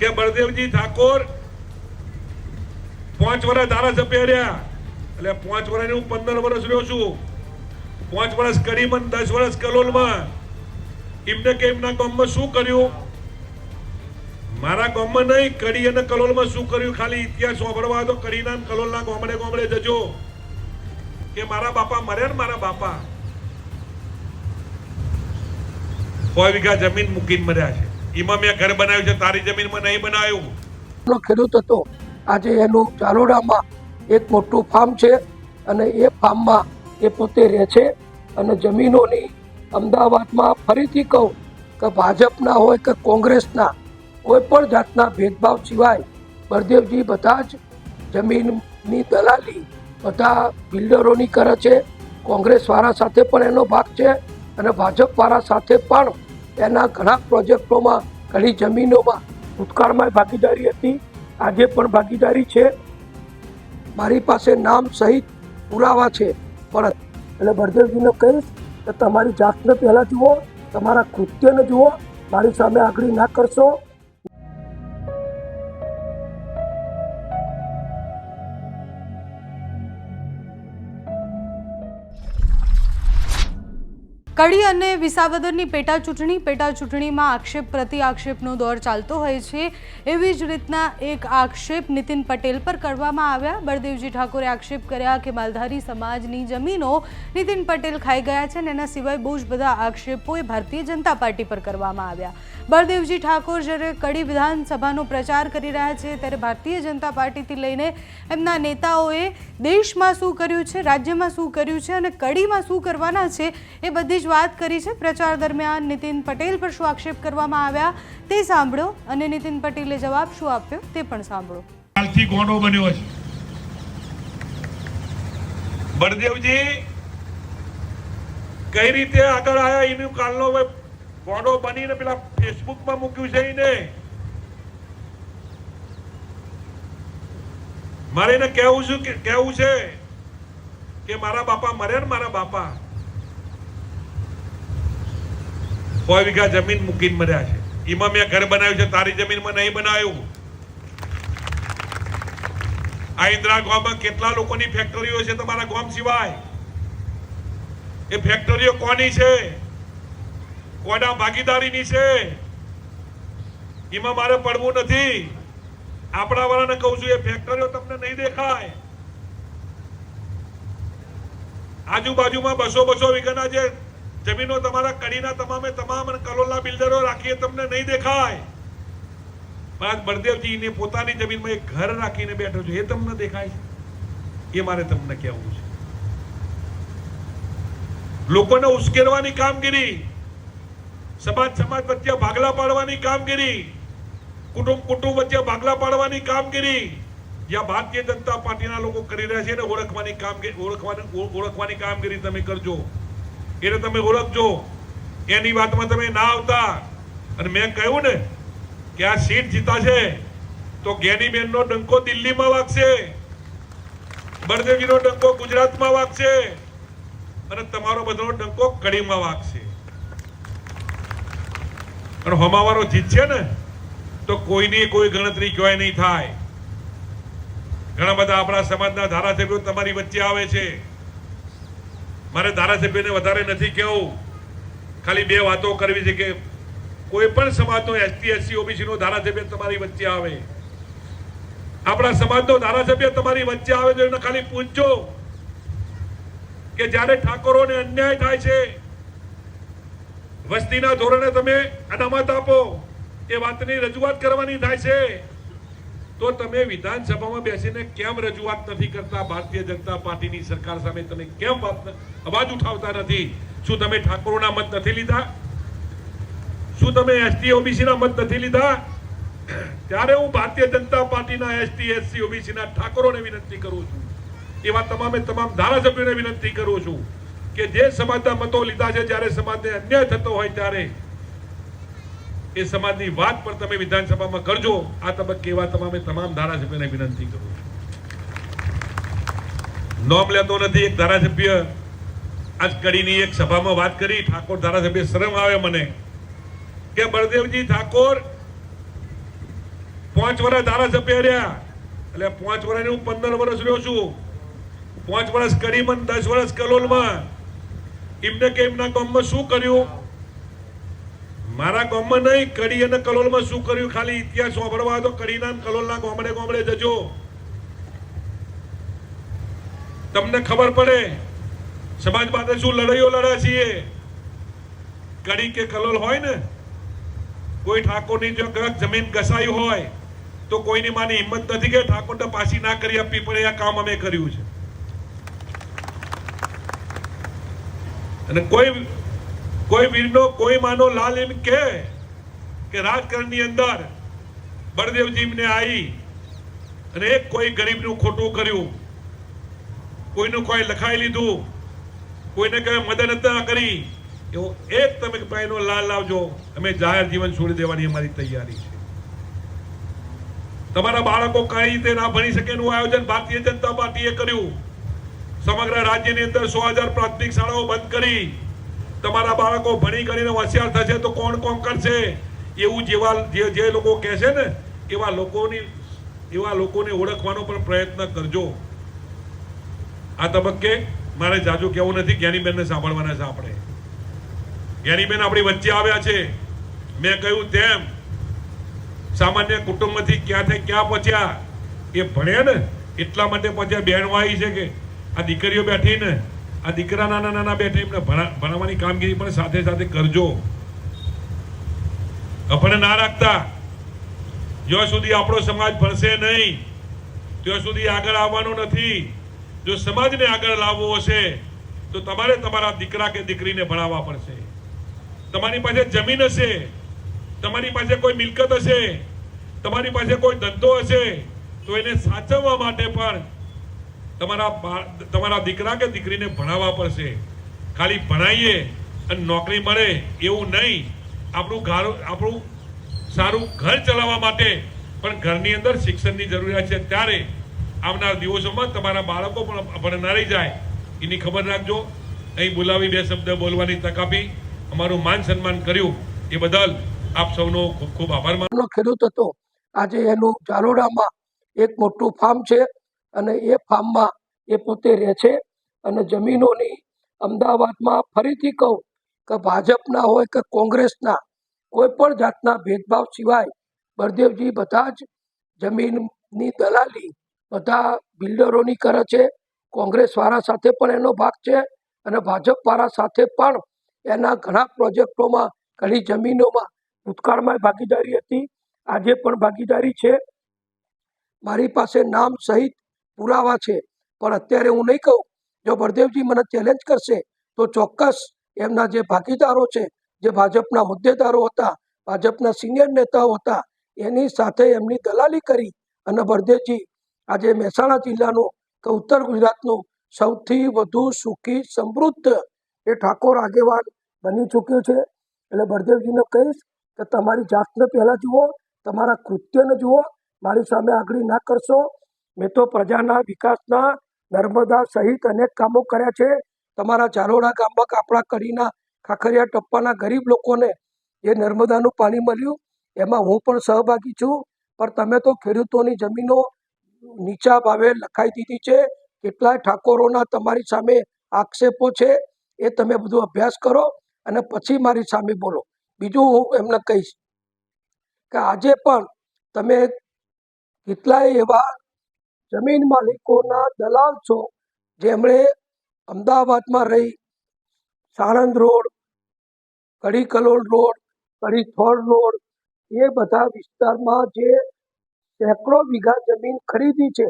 કે બળદેવજી ઠાકોર પાંચ વર્ષ ધારાસભ્ય રહ્યા. એટલે પાંચ વર્ષ હું પંદર વર્ષ રહ્યો છું. પાંચ વર્ષ કડીમાં દસ વર્ષ કલોલમાં. એમને કે એમના ગામમાં શું કર્યું? મારા ગામમાં નહીં કડી અને કલોલમાં શું કર્યું? ખાલી ઇતિહાસ સાંભળવા તો કડીના કલોલના ગામડે ગામડે જજો. કે મારા બાપા મર્યા ને મારા બાપા. સો વીઘા જમીન મૂકીને મર્યા છે. એમાં મેં ઘર બનાવ્યું છે, તારી જમીનમાં નહીં બનાવ્યું. ખેડૂત હતો. આજે એનું ચાલોડામાં એક મોટું ફાર્મ છે અને એ ફાર્મમાં એ પોતે રહે છે અને જમીનોની અમદાવાદમાં ફરીથી કહું કે ભાજપના હોય કે કોંગ્રેસના કોઈ પણ જાતના ભેદભાવ સિવાય બળદેવજી બધા જ જમીનની દલાલી, બધા બિલ્ડરોની કરે છે. કોંગ્રેસવાળા સાથે પણ એનો ભાગ છે અને ભાજપવાળા સાથે પણ એના ઘણા પ્રોજેક્ટોમાં, ઘણી જમીનોમાં ભૂતકાળમાં ભાગીદારી હતી. આજે પણ ભાગીદારી છે. મારી પાસે નામ સહિત પુરાવા છે. પણ એટલે ભરદેવજીને કહીશ કે તમારી જાતને પહેલાં જુઓ, તમારા કૃત્યને જુઓ, મારી સામે આગળ ના કરશો. કડી અને વિસાવદરની પેટા ચૂંટણી પેટા ચૂંટણીમાં આક્ષેપ પ્રતિ આક્ષેપનો દોર ચાલતો હોય છે. એવી જ રીતના એક આક્ષેપ નીતિન પટેલ પર કરવામાં આવ્યા. બળદેવજી ઠાકોરે આક્ષેપ કર્યા કે માલધારી સમાજની જમીનો નીતિન પટેલ ખાઈ ગયા છે અને એના સિવાય બહુ જ બધા આક્ષેપો એ ભારતીય જનતા પાર્ટી પર કરવામાં આવ્યા. બળદેવજી ઠાકોર જ્યારે કડી વિધાનસભાનો પ્રચાર કરી રહ્યા છે ત્યારે ભારતીય જનતા પાર્ટીથી લઈને એમના નેતાઓએ દેશમાં શું કર્યું છે, રાજ્યમાં શું કર્યું છે અને કડીમાં શું કરવાના છે એ બધી જ વાત કરી છે. પ્રચાર દરમિયાન નીતિન પટેલ પર શું આક્ષેપ કરવામાં આવ્યા તે સાંભળો અને નીતિન પટેલે જવાબ શું આપ્યો તે પણ સાંભળો. કાલથી ગોંડો બન્યો છે. બળદેવજી, કઈ રીતે આગળ આવ્યા એનું કાલનો ગોંડો બનીને પેલા ફેસબુકમાં મૂક્યું છે એને મારે એને કહેવું છું કે કહેવું છે કે મારા બાપા મર્યા ને મારા બાપા. સો વીઘા જમીન મૂકીને મર્યા છે. એમાં મેં ઘર બનાવ્યું છે, તારી જમીનમાં નહીં બનાવ્યું. આ ઇન્દ્રા ગામમાં કેટલા લોકોની ફેક્ટરીઓ છે તમારા ગામ સિવાય? એ ફેક્ટરીઓ કોની છે? કોના ભાગીદારીની છે? એમાં મારે પડવું નથી. આપણા વાળાને કહું છું, એ ફેક્ટરીઓ તમને નહીં દેખાય. આજુબાજુમાં બસો બસો વીઘાના જે જમીનો તમારા કડીના તમામે તમામ અને કલોલના બિલ્ડરો રાખીએ, તમને નહીં દેખાય. પણ બળદેવજીને પોતાની જમીનમાં એક ઘર રાખીને બેઠો છે. એ તમને દેખાય એ મારે તમને કહેવું છે. લોકોને ઉશ્કેરવાની કામગીરી, સમાજ સમાજ વચ્ચે ભાગલા પાડવાની કામગીરી, કુટુંબ કુટુંબ વચ્ચે ભાગલા પાડવાની કામગીરી, જ્યાં ભારતીય જનતા પાર્ટીના લોકો કરી રહ્યા છે એને ઓળખવાની કામગીરી ઓળખવાની ઓળખવાની કામગીરી તમે કરજો. એને તમે ઓળખજો. એની વાતમાં તમે ના આવતા. અને મેં કહ્યું ને કે આ સીટ જીતાશે, તો જ્ઞાનીબેનનો ડંકો દિલ્હીમાં વાગશે. બળદેવજીનો ડંકો ગુજરાતમાં વાગશે. અને તમારો બધો ડંકો કડીમાં વાગશે. અને હમાવારો જીતશે ને, તો કોઈની કોઈ ગણતરી ક્યાંય નહીં થાય. ઘણા બધા આપણા સમાજના ધારાસભ્યો તમારી વચ્ચે આવે છે. મારે ધારાસભ્યને વધારે નથી કહેવું. ખાલી બે વાતો કરવી છે કે કોઈ પણ સમાજનો એસટી એસસી ઓબીસી નો ધારાસભ્ય તમારી વચ્ચે આવે. આપણા સમાજનો ધારાસભ્ય તમારી વચ્ચે આવે તો એને ખાલી પૂછજો કે જ્યારે ઠાકોરોને અન્યાય થાય છે, વસ્તીના ધોરણે તમે અનામત આપો, એ વાતની રજૂઆત કરવાની થાય છે. તો તમે વિધાનસભામાં બેસીને કેમ રજૂઆત નથી કરતા? ભારતીય જનતા પાર્ટીની સરકાર સામે તમે કેમ અવાજ ઉઠાવતા નથી? શું તમે ઠાકોરોના મત નથી લીધા? શું તમે એસટી ઓબીસી ના મત નથી લીધા? ત્યારે હું ભારતીય જનતા પાર્ટીના એસટી એસસી ઓબીસી ના ઠાકોરોને વિનંતી કરું છું. એવા તમામે તમામ ધારાસભ્યોને વિનંતી કરું છું કે જે સમાજના મતો લીધા છે, જ્યારે સમાજને અન્યાય થતો હોય ત્યારે એ સમાજની વાત પર તમે વિધાનસભામાં કરજો. આ તબક્કે એવા તમામે તમામ ધારાસભ્યોને વિનંતી કરું છું. નોમ લેતો નથી એક ધારાસભ્ય. આજ કડીની એક સભામાં વાત કરી. ઠાકોર ધારાસભ્ય શરમ આવે મને કે બળદેવજી ઠાકોર પાંચ વર્ષ ધારાસભ્ય રહ્યા. એટલે પાંચ વર્ષની હું પંદર વર્ષ રહ્યો છું. પાંચ વર્ષ કરીમાં ને દસ વર્ષ કલોલમાં. એમને કે એમના ગામમાં શું કર્યું? મારા ગામમાં નહીં, કડી અને કલોલમાં શું કર્યું? ખાલી ઇતિહાસ સાંભળવા તો કડીના કલોલના ગામડે ગામડે જજો. તમને ખબર પડે, સમાજ માટે શું લડાઈઓ લડ્યા છીએ? કડી કે કલોલ હોય ને, કોઈ ઠાકોરની જો જમીન ઘસાઈ હોય, તો કોઈની માની હિંમત નથી કે ઠાકોરને પાછી ના કરી આપવી પડે, આ કામ અમે કર્યું છે. અને કોઈ કોઈ વીરનો, કોઈ માનો લાલ એમ કે કે રાજકારણની અંદર બળદેવજીને આવી અને એક કોઈ ગરીબનું ખોટું કર્યું, કોઈનું કોઈ લખાઈ લીધું, કોઈને કઈ મદદ ન કરી, એવો એક તમે ભાઈનો લાલ લાવજો, અમે જાહેર જીવન છોડી દેવાની અમારી તૈયારી છે. તમારા બાળકો કઈ રીતે ના ભણી શકે એનું આયોજન ભારતીય જનતા પાર્ટીએ કર્યું. સમગ્ર રાજ્યની અંદર સો હજાર પ્રાથમિક શાળાઓ બંધ કરી. તમારા બાળકો ભણી કરીને હોશિયાર થશે તો કોણ કોણ કરશે? એવું જેવા જે જે લોકો કહે છે ને, એવા લોકોની, એવા લોકોને ઓળખવાનો પણ પ્રયત્ન કરજો. આ તબક્કે મારે જાજુ કહેવું નથી જ્ઞાનીબેનને સાંભળવાના છે આપણે. જ્ઞાનીબેન આપણી વચ્ચે આવ્યા છે. મેં કહ્યું તેમ, સામાન્ય કુટુંબમાંથી ક્યાંથી ક્યાં પહોંચ્યા? એ ભણ્યા ને, એટલા માટે પહોંચ્યા બેન વાઈ છે કે, આ દીકરીઓ બેઠી ને આ દીકરા નાના નાના બેઠે એમને ભણા- ભણાવવાની કામગીરી પણ સાથે સાથે કરજો. આપણે ના રાખતા. જ્યાં સુધી આપણો સમાજ ભણશે નહીં, ત્યાં સુધી આગળ આવવાનું નથી. જો સમાજને આગળ લાવવો હશે, તો તમારે તમારા દીકરા કે દીકરીને ભણાવવા પડશે. તમારી પાસે જમીન હશે, તમારી પાસે કોઈ મિલકત હશે, તમારી પાસે કોઈ ધંધો હશે, તો એને સાચવવા માટે પણ તમારા તમારા દીકરા કે દીકરીને ભણાવવા પડશે. ખાલી ભણાવીએ અને નોકરી મળે એવું નહીં. આપણું ઘર આપણું સારું ઘર ચલાવવા માટે પણ ઘરની અંદર શિક્ષણની જરૂરિયાત છે. ત્યારે આવનાર દિવસોમાં તમારા બાળકો પણ ભણનારી જાય. એની ખબર રાખજો. અહીં બોલાવી બે શબ્દ બોલવાની તક આપી. અમારું માન સન્માન કર્યું. એ બદલ આપ સૌનો ખૂબ ખૂબ આભાર માનો ખેડૂત હતો. આજે એનું જાલોડામાં એક મોટું ફાર્મ છે. અને એ ફાર્મમાં એ પોતે રહે છે. અને જમીનોની અમદાવાદમાં ફરીથી કહું કે ભાજપના હોય કે કોંગ્રેસના કોઈ પણ જાતના ભેદભાવ સિવાય બળદેવજી બધા જ જમીનની દલાલી બધા બિલ્ડરોની કરે છે. કોંગ્રેસવાળા સાથે પણ એનો ભાગ છે અને ભાજપવાળા સાથે પણ એના ઘણા પ્રોજેક્ટોમાં, ઘણી જમીનોમાં ભૂતકાળમાં ભાગીદારી હતી. આજે પણ ભાગીદારી છે. મારી પાસે નામ સહિત પુરાવા છે. પણ અત્યારે હું નહીં કહું, જો બળદેવજી મને ચેલેન્જ કરશે, તો ચોક્કસ એમના જે ભાગીદારો છે, જે ભાજપના હોદ્દેદારો હતા, ભાજપના સિનિયર નેતાઓ હતા, એની સાથે એમની દલાલી કરી અને બળદેવજી આજે મહેસાણા જિલ્લાનું કે ઉત્તર ગુજરાતનું સૌથી વધુ સુખી, સમૃદ્ધ એ ઠાકોર આગેવાન બની ચૂક્યો છે. એટલે બળદેવજીને કહીશ કે તમારી જાતને પહેલાં જુઓ, તમારા કૃત્યને જુઓ, મારી સામે આગળ ના કરશો મેં તો પ્રજાના વિકાસના નર્મદા સહિત અનેક કામો કર્યા છે. તમારા ચારોડા ગામમાં કાપડા કરીના ખાખરિયા ટપ્પાના ગરીબ લોકોને જે નર્મદાનું પાણી મળ્યું, એમાં હું પણ સહભાગી છું. પણ તમે તો ખેડૂતોની જમીનો નીચા ભાવે લખાઈ દીધી છે. કેટલાય ઠાકોરોના તમારી સામે આક્ષેપો છે. એ તમે બધું અભ્યાસ કરો અને પછી મારી સામે બોલો. બીજું હું એમને કહીશ કે આજે પણ તમે કેટલાય એવા જમીન માલિકોના દલાલ છો, જેમણે અમદાવાદમાં રહી Sanand road Kadi Kalol road Kadi Thol road, એ બધા વિસ્તારમાં જે સેંકડો વીઘા જમીન ખરીદી છે,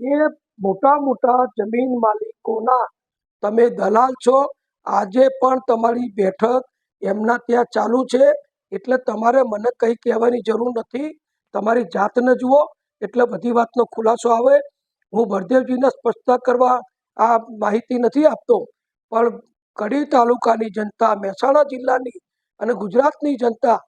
એ મોટા મોટા જમીન માલિકોના તમે દલાલ છો, આજે પણ તમારી બેઠક એમના ત્યાં ચાલુ છે, એટલે તમારે મને કંઈ કહેવાની જરૂર નથી, તમારી જાતને જુઓ એટલે બધી વાતનો ખુલાસો આવે. હું બળદેવજીને સ્પષ્ટતા કરવા આ માહિતી નથી આપતો. પણ કડી તાલુકાની જનતા, મહેસાણા જિલ્લાની અને ગુજરાતની જનતા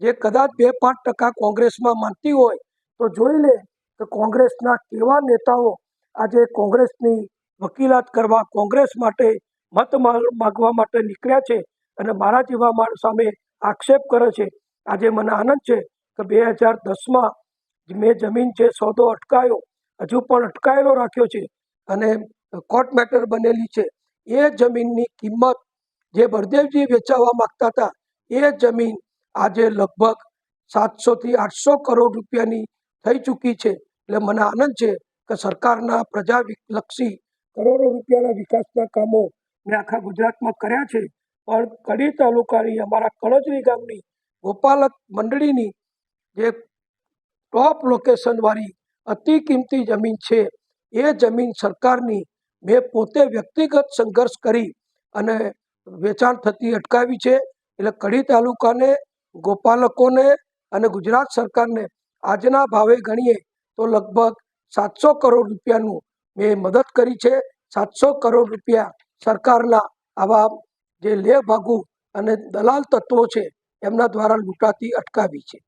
જે કદાચ બે પાંચ ટકા કોંગ્રેસમાં માનતી હોય, તો જોઈ લે કે કોંગ્રેસના કેવા નેતાઓ આજે કોંગ્રેસની વકીલાત કરવા, કોંગ્રેસ માટે મત માગવા માટે નીકળ્યા છે અને મારા જેવા માણસ સામે આક્ષેપ કરે છે. આજે મને આનંદ છે કે બે હજાર દસમાં મેં જમીન છે સોદો અટકાયો. હજુ પણ અટકાયેલો રાખ્યો છે અને કોર્ટ મેટર બનેલી છે. એ જમીનની કિંમત જે બળદેવજી વેચાવવા માંગતા હતા, એ જમીન આજે લગભગ સાતસોથી આઠસો કરોડ રૂપિયાની થઈ ચૂકી છે. એટલે મને આનંદ છે કે સરકારના પ્રજાલક્ષી કરોડો રૂપિયાના વિકાસના કામો મેં આખા ગુજરાતમાં કર્યા છે. પણ કડી તાલુકાની અમારા કળજરી ગામની ગોપાલક મંડળીની જે ટોપ લોકેશનવાળી અતિ કિંમતી જમીન છે. એ જમીન સરકારની મેં પોતે વ્યક્તિગત સંઘર્ષ કરી અને વેચાણ થતી અટકાવી છે. એટલે કડી તાલુકાને, ગોપાલકોને અને ગુજરાત સરકારને આજના ભાવે ગણીએ તો લગભગ સાતસો કરોડ રૂપિયાનું મેં મદદ કરી છે. સાતસો કરોડ રૂપિયા સરકારના આવા જે લે ભાગુ અને દલાલ તત્વો છે, એમના દ્વારા લૂંટાતી, અટકાવી છે.